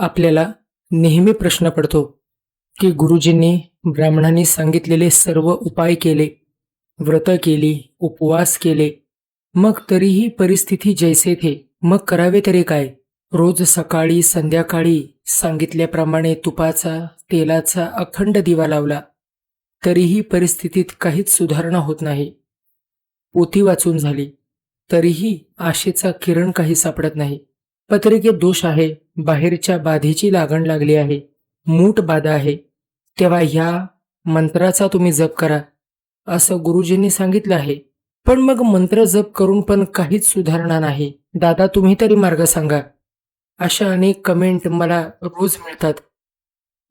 आपल्याला नेहमी प्रश्न पडतो की गुरुजींनी ब्राह्मणांनी सांगितलेले सर्व उपाय केले व्रत केली उपवास केले. मग तरीही परिस्थिती जैसे थे. मग करावे तरी काय? रोज सकाळी संध्याकाळी सांगितल्याप्रमाणे तुपाचा तेलाचा अखंड दिवा लावला. तरीही परिस्थितीत काहीच सुधारणा होत नाही. पोथी वाचून झाली. तरीही आशेचा किरण काही सापडत नाही. पत्रिकेत दोष आहे बाहेरच्या बाधेची लागण लागली आहे मूठ बाधा आहे. तेव्हा ह्या मंत्राचा तुम्ही जप करा असं गुरुजींनी सांगितलं आहे. पण मग मंत्र जप करून पण काहीच सुधारणा नाही. दादा तुम्ही तरी मार्ग सांगा. अशा अनेक कमेंट मला रोज मिळतात.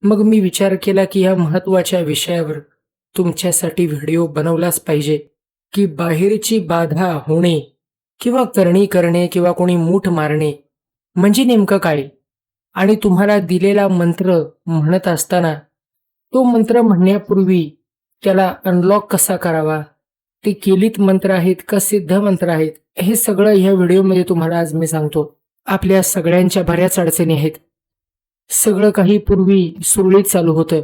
मग मी विचार केला की या महत्त्वाच्या विषयावर तुमच्यासाठी व्हिडिओ बनवलाच पाहिजे. की बाहेरची बाधा होणे किंवा करणी करणे किंवा कोणी मूठ मारणे म्हणजे नेमकं काय? आणि तुम्हाला दिलेला मंत्र म्हणत असताना तो मंत्र म्हणण्यापूर्वी त्याला अनलॉक कसा करावा? ते केलित मंत्र आहेत का सिद्ध मंत्र आहेत? हे सगळं ह्या व्हिडिओमध्ये तुम्हाला आज मी सांगतो. आपल्या सगळ्यांच्या बऱ्याच अडचणी आहेत. सगळं काही पूर्वी सुरळीत चालू होतं.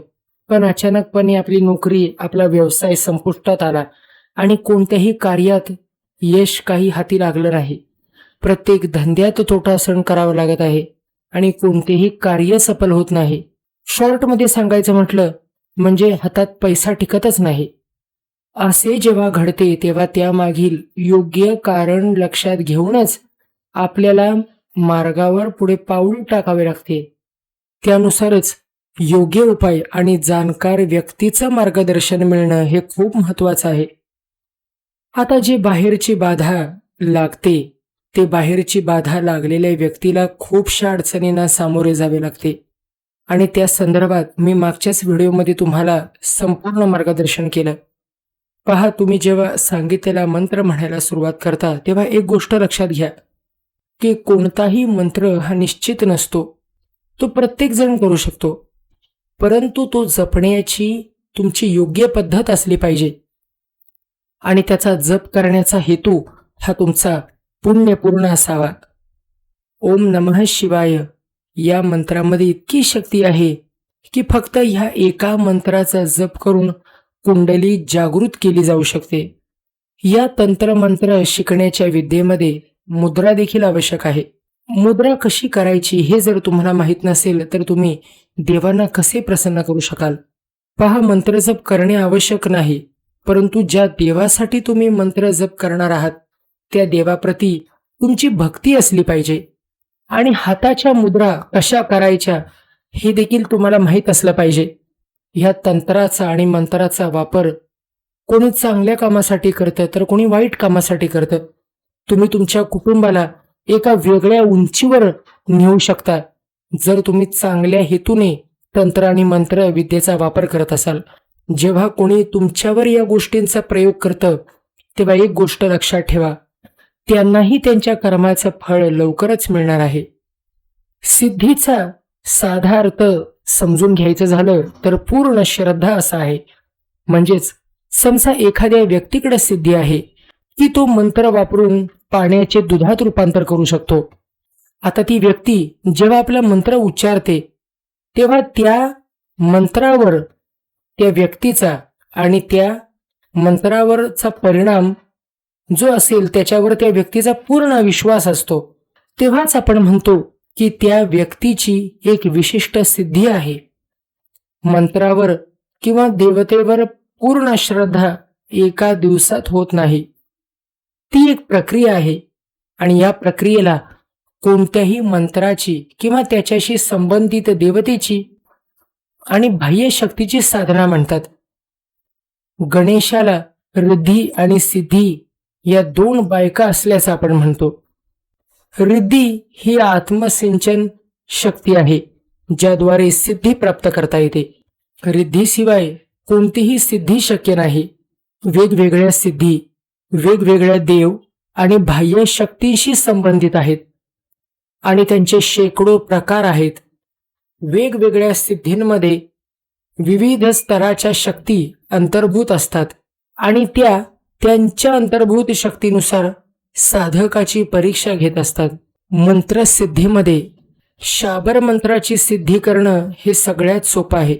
पण अचानकपणे आपली नोकरी आपला व्यवसाय संपुष्टात आला आणि कोणत्याही कार्यात यश काही हाती लागलं नाही. प्रत्येक धंद्यात तोटा सहन करावा लागत आहे आणि कोणतेही कार्य सफल होत नाही. शॉर्टमध्ये सांगायचं म्हटलं म्हणजे हातात पैसा टिकतच नाही. असे जेव्हा घडते तेव्हा त्यामागील योग्य कारण लक्षात घेऊनच आपल्याला मार्गावर पुढे पाऊल टाकावे लागते. त्यानुसारच योग्य उपाय आणि जाणकार व्यक्तीचं मार्गदर्शन मिळणं हे खूप महत्वाचं आहे. आता जे बाहेरची बाधा लागते ते बाहेरची बाधा लागलेल्या व्यक्तीला खूपशा अडचणींना सामोरे जावे लागते. आणि त्या संदर्भात मी मागच्याच व्हिडिओमध्ये तुम्हाला संपूर्ण मार्गदर्शन केलं. पहा तुम्ही जेव्हा सांगितलेला मंत्र म्हणायला सुरुवात करता तेव्हा एक गोष्ट लक्षात घ्या की कोणताही मंत्र हा निश्चित नसतो. तो प्रत्येकजण करू शकतो. परंतु तो जपण्याची तुमची योग्य पद्धत असली पाहिजे. आणि त्याचा जप करण्याचा हेतू हा तुमचा पुण्यपूर्ण असावा. ओम नमः शिवाय. या मंत्रामध्ये इतकी शक्ती आहे की फक्त ह्या एका मंत्राचा जप करून कुंडली जागृत केली जाऊ शकते. या तंत्रमंत्र शिकण्याच्या विद्येमध्ये मुद्रा देखील आवश्यक आहे. मुद्रा कशी करायची हे जर तुम्हाला माहीत नसेल तर तुम्ही देवांना कसे प्रसन्न करू शकाल? पहा मंत्र जप करणे आवश्यक नाही परंतु ज्या देवासाठी तुम्ही मंत्र जप करणार आहात त्या देवाप्रती तुमची भक्ती असली पाहिजे. आणि हाताच्या मुद्रा कशा करायच्या हे देखील तुम्हाला माहीत असलं पाहिजे. ह्या तंत्राचा आणि मंत्राचा वापर कोणी चांगल्या कामासाठी करतं तर कोणी वाईट कामासाठी करतं. तुम्ही तुमच्या कुटुंबाला एका वेगळ्या उंचीवर नेऊ शकता. जर तुम्ही चांगल्या हेतूने तंत्र आणि मंत्र विद्येचा वापर करत असाल जेव्हा कोणी तुमच्यावर या गोष्टींचा प्रयोग करतं तेव्हा एक गोष्ट लक्षात ठेवा. त्यांनाही त्यांच्या कर्माचं फळ लवकरच मिळणार आहे. सिद्धीचा साधा अर्थ समजून घ्यायचं झालं तर पूर्ण श्रद्धा असा आहे. म्हणजेच समजा एखाद्या व्यक्तीकडे सिद्धी आहे की तो मंत्र वापरून पाण्याचे दुधात रूपांतर करू शकतो. आता ती व्यक्ती जेव्हा आपला मंत्र उच्चारते तेव्हा त्या मंत्रावर त्या व्यक्तीचा आणि त्या मंत्रावरचा परिणाम जो असेल त्याच्यावर त्या व्यक्तीचा पूर्ण विश्वास असतो. तेव्हाच आपण म्हणतो की त्या व्यक्तीची एक विशिष्ट सिद्धी आहे. मंत्रावर किंवा देवतेवर पूर्ण श्रद्धा एका दिवसात होत नाही. ती एक प्रक्रिया आहे आणि या प्रक्रियेला कोणत्याही मंत्राची किंवा त्याच्याशी संबंधित देवतेची आणि बाह्य शक्तीची साधना म्हणतात. गणेशाला वृद्धी आणि सिद्धी या दोन बायका असल्याचं आपण म्हणतो. रिद्धी ही आत्मसिंचन शक्ती आहे ज्याद्वारे सिद्धी प्राप्त करता येते. रिद्धीशिवाय कोणतीही सिद्धी शक्य नाही. वेगवेगळ्या सिद्धी वेगवेगळ्या देव आणि बाह्य शक्तींशी संबंधित आहेत आणि त्यांचे शेकडो प्रकार आहेत. वेगवेगळ्या सिद्धींमध्ये विविध स्तराच्या शक्ती अंतर्भूत असतात आणि त्या त्यांच्या अंतर्भूत शक्तीनुसार साधकाची परीक्षा घेत असतात. मंत्रसिद्धीमध्ये शाबर मंत्राची सिद्धी करणं हे सगळ्यात सोपं आहे.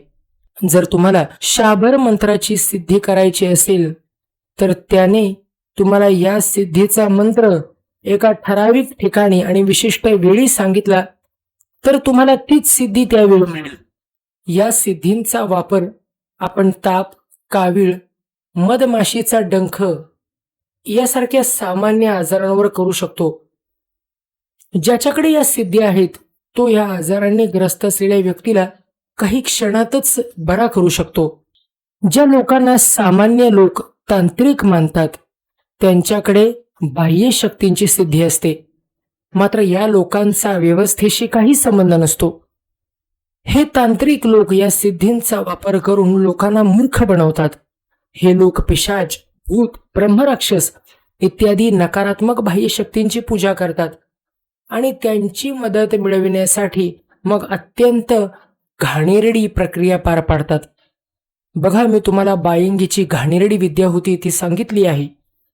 जर तुम्हाला शाबर मंत्राची सिद्धी करायची असेल तर त्याने तुम्हाला या सिद्धीचा मंत्र एका ठराविक ठिकाणी आणि विशिष्ट वेळी सांगितला तर तुम्हाला तीच सिद्धी त्यावेळी मिळेल. या सिद्धींचा वापर आपण ताप कावीळ मधमाशीचा डंख यासारख्या सामान्य आजारांवर करू शकतो. ज्याच्याकडे या सिद्धी आहेत तो या आजाराने ग्रस्त असलेल्या व्यक्तीला काही क्षणातच बरा करू शकतो. ज्या लोकांना सामान्य लोक तांत्रिक मानतात त्यांच्याकडे बाह्य शक्तींची सिद्धी असते. मात्र या लोकांचा व्यवस्थेशी काही संबंध नसतो. हे तांत्रिक लोक या सिद्धींचा वापर करून लोकांना मूर्ख बनवतात. हे लोक पिशाच भूत ब्रह्मराक्षस इत्यादी नकारात्मक बाह्य शक्तींची पूजा करतात आणि त्यांची मदत मिळविण्यासाठी मग अत्यंत घाणेरडी प्रक्रिया पार पाडतात. बघा मी तुम्हाला बाईंगीची घाणेरडी विद्या होती ती सांगितली आहे.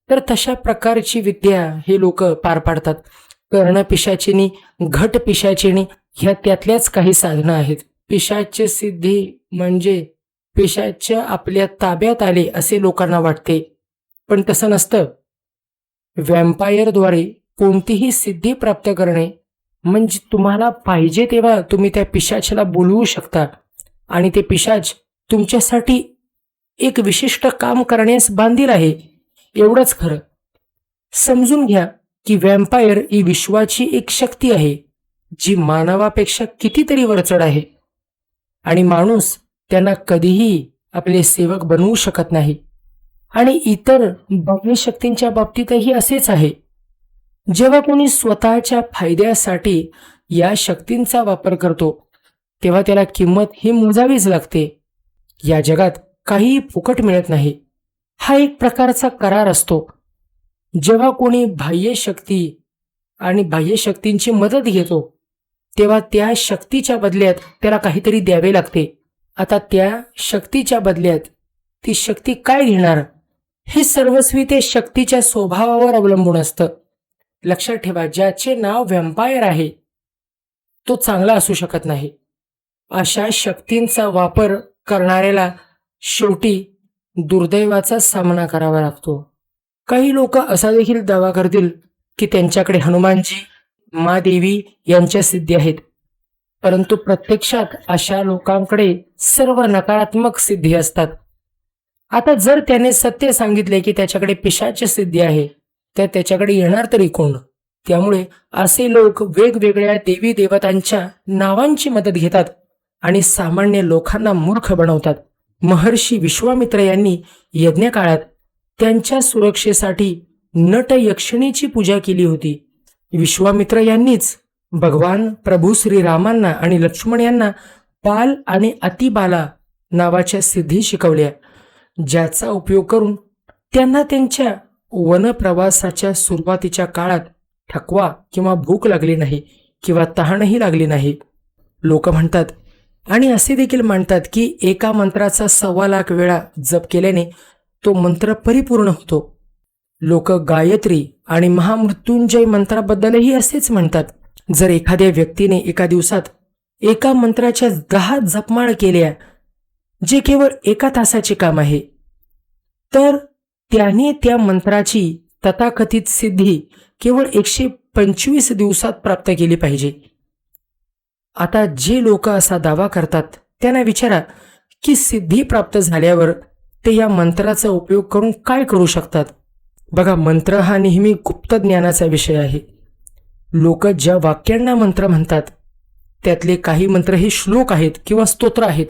तर तशा प्रकारची विद्या हे लोक पार पाडतात. कर्ण पिशाचिनी घट पिशाचिनी ह्या त्यातल्याच काही साधनं आहेत. पिशाची सिद्धी म्हणजे पेशाच्या आपल्या ताब्यात आले असे लोकांना वाटते. पण तसं नसतं. व्हॅम्पायरद्वारे कोणतीही सिद्धी प्राप्त करणे म्हणजे तुम्हाला पाहिजे तेव्हा तुम्ही त्या पिशाचला बोलवू शकता. आणि ते पिशाच तुमच्यासाठी एक विशिष्ट काम करण्यास बांधील आहे. एवढंच खरं. समजून घ्या की व्हॅम्पायर ही विश्वाची एक शक्ती आहे जी मानवापेक्षा कितीतरी वरचढ आहे. आणि माणूस त्यांना कधीही आपले सेवक बनवू शकत नाही. आणि इतर बाह्य शक्तींच्या बाबतीतही असेच आहे. जेव्हा कोणी स्वतःच्या फायद्यासाठी या शक्तींचा वापर करतो तेव्हा त्याला किंमत ही मोजावीच लागते. या जगात काहीही फुकट मिळत नाही. हा एक प्रकारचा करार असतो. जेव्हा कोणी बाह्य शक्ती आणि बाह्य शक्तींची मदत घेतो तेव्हा त्या शक्तीच्या बदल्यात त्याला काहीतरी द्यावे लागते. आता त्या शक्तीच्या बदल्यात ती शक्ती काय घेणार? हे सर्वस्वी ते शक्तीच्या स्वभावावर अवलंबून असतं. लक्षात ठेवा ज्याचे नाव व्हॅम्पायर आहे तो चांगला असू शकत नाही. अशा शक्तींचा वापर करणाऱ्याला शेवटी दुर्दैवाचा सामना करावा लागतो. काही लोक असा देखील दावा करतील की त्यांच्याकडे हनुमानजी मादेवी यांच्या सिद्धी आहेत. परंतु प्रत्यक्षात अशा लोकांकडे सर्व नकारात्मक सिद्धी असतात. आता जर त्याने सत्य सांगितले की त्याच्याकडे पिशाची सिद्धी आहे तर त्याच्याकडे येणार तरी कोण? त्यामुळे असे लोक वेगवेगळ्या देवी देवतांच्या नावांची मदत घेतात आणि सामान्य लोकांना मूर्ख बनवतात. महर्षी विश्वामित्र यांनी यज्ञकाळात त्यांच्या सुरक्षेसाठी नट यक्षिणीची पूजा केली होती. विश्वामित्र यांनीच भगवान प्रभू श्रीरामांना आणि लक्ष्मण यांना बाल आणि अतिबाला नावाच्या सिद्धी शिकवल्या ज्याचा उपयोग करून त्यांना त्यांच्या वनप्रवासाच्या सुरुवातीच्या काळात थकवा किंवा भूक लागली नाही किंवा तहानही लागली नाही. लोक म्हणतात आणि असे देखील मानतात की एका मंत्राचा सव्वा लाख वेळा जप केल्याने तो मंत्र परिपूर्ण होतो. लोक गायत्री आणि महामृत्युंजय मंत्राबद्दलही असेच म्हणतात. जर एखाद्या व्यक्तीने एका दिवसात एका मंत्राच्या दहा जपमाळ केल्या जे केवळ एका तासाचे काम आहे तर त्याने त्या मंत्राची तथाकथित सिद्धी केवळ एकशे पंचवीस दिवसात प्राप्त केली पाहिजे. आता जे लोक असा दावा करतात त्यांना विचारा की सिद्धी प्राप्त झाल्यावर ते या मंत्राचा उपयोग करून काय करू शकतात? बघा मंत्र हा नेहमी गुप्त ज्ञानाचा विषय आहे. लोक ज्या वाक्यांना मंत्र म्हणतात त्यातले काही मंत्र हे श्लोक आहेत किंवा स्तोत्र आहेत.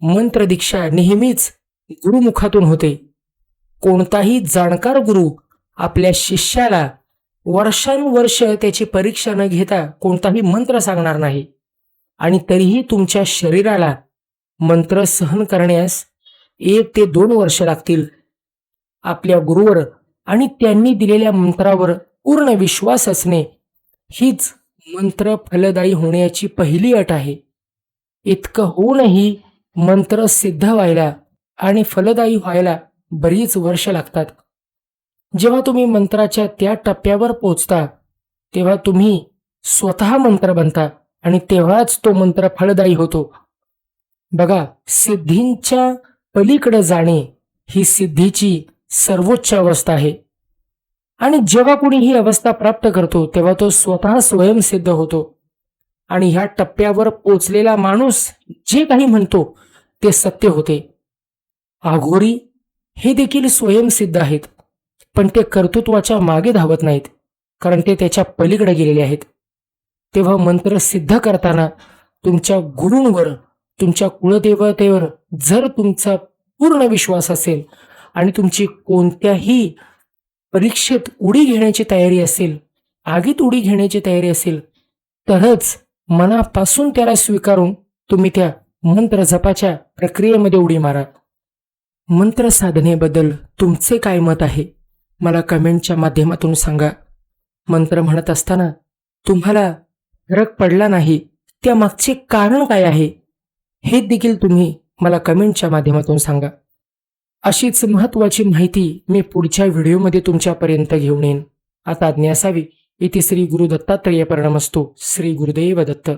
मंत्र दीक्षा नेहमीच गुरुमुखातून होते. कोणताही जाणकार गुरु आपल्या शिष्याला वर्षानुवर्ष त्याची परीक्षा न घेता कोणताही मंत्र सांगणार नाही. आणि तरीही तुमच्या शरीराला मंत्र सहन करण्यास एक ते दोन वर्ष लागतील. आपल्या गुरुवर आणि त्यांनी दिलेल्या मंत्रावर पूर्ण विश्वास असणे हीच मंत्र फलदायी होण्याची पहिली अट आहे. इतकं होऊनही मंत्र सिद्ध व्हायला आणि फलदायी व्हायला बरीच वर्ष लागतात. जेव्हा तुम्ही मंत्राच्या त्या टप्प्यावर पोचता तेव्हा तुम्ही स्वतः मंत्र बनता आणि तेव्हाच तो मंत्र फलदायी होतो. बघा सिद्धींच्या पलीकडे जाणे ही सिद्धीची सर्वोच्च अवस्था आहे. आणि जेव्हा कोणी ही अवस्था प्राप्त करतो तेव्हा तो स्वतः स्वयंसिद्ध होतो. आणि ह्या टप्प्यावर पोचलेला माणूस जे काही म्हणतो ते सत्य होते. आघोरी हे देखील स्वयंसिद्ध आहेत पण ते कर्तृत्वाच्या मागे धावत नाहीत कारण ते त्याच्या पलीकडे गेलेले आहेत. तेव्हा मंत्र सिद्ध करताना तुमच्या गुरूंवर तुमच्या कुलदेवतेवर जर तुमचा पूर्ण विश्वास असेल आणि तुमची कोणत्याही परीक्षेत उडी घेण्याची तयारी असेल आगीत उडी घेण्याची तयारी असेल तरच मनापासून त्याला स्वीकारून तुम्ही त्या मंत्र जपाच्या प्रक्रियेमध्ये उडी मारा. मंत्र साधनेबद्दल तुमचे काय मत आहे मला कमेंटच्या माध्यमातून सांगा. मंत्र म्हणत असताना तुम्हाला फरक पडला नाही त्या मागचे कारण काय आहे हे देखील तुम्ही मला कमेंटच्या माध्यमातून सांगा. अशीच महत्त्वाची माहिती मी पुढच्या व्हिडिओमध्ये तुमच्यापर्यंत घेऊन येईन. आता आज्ञा असावी. इथे श्री गुरु दत्तात्रेय असतो श्री गुरुदेव दत्त.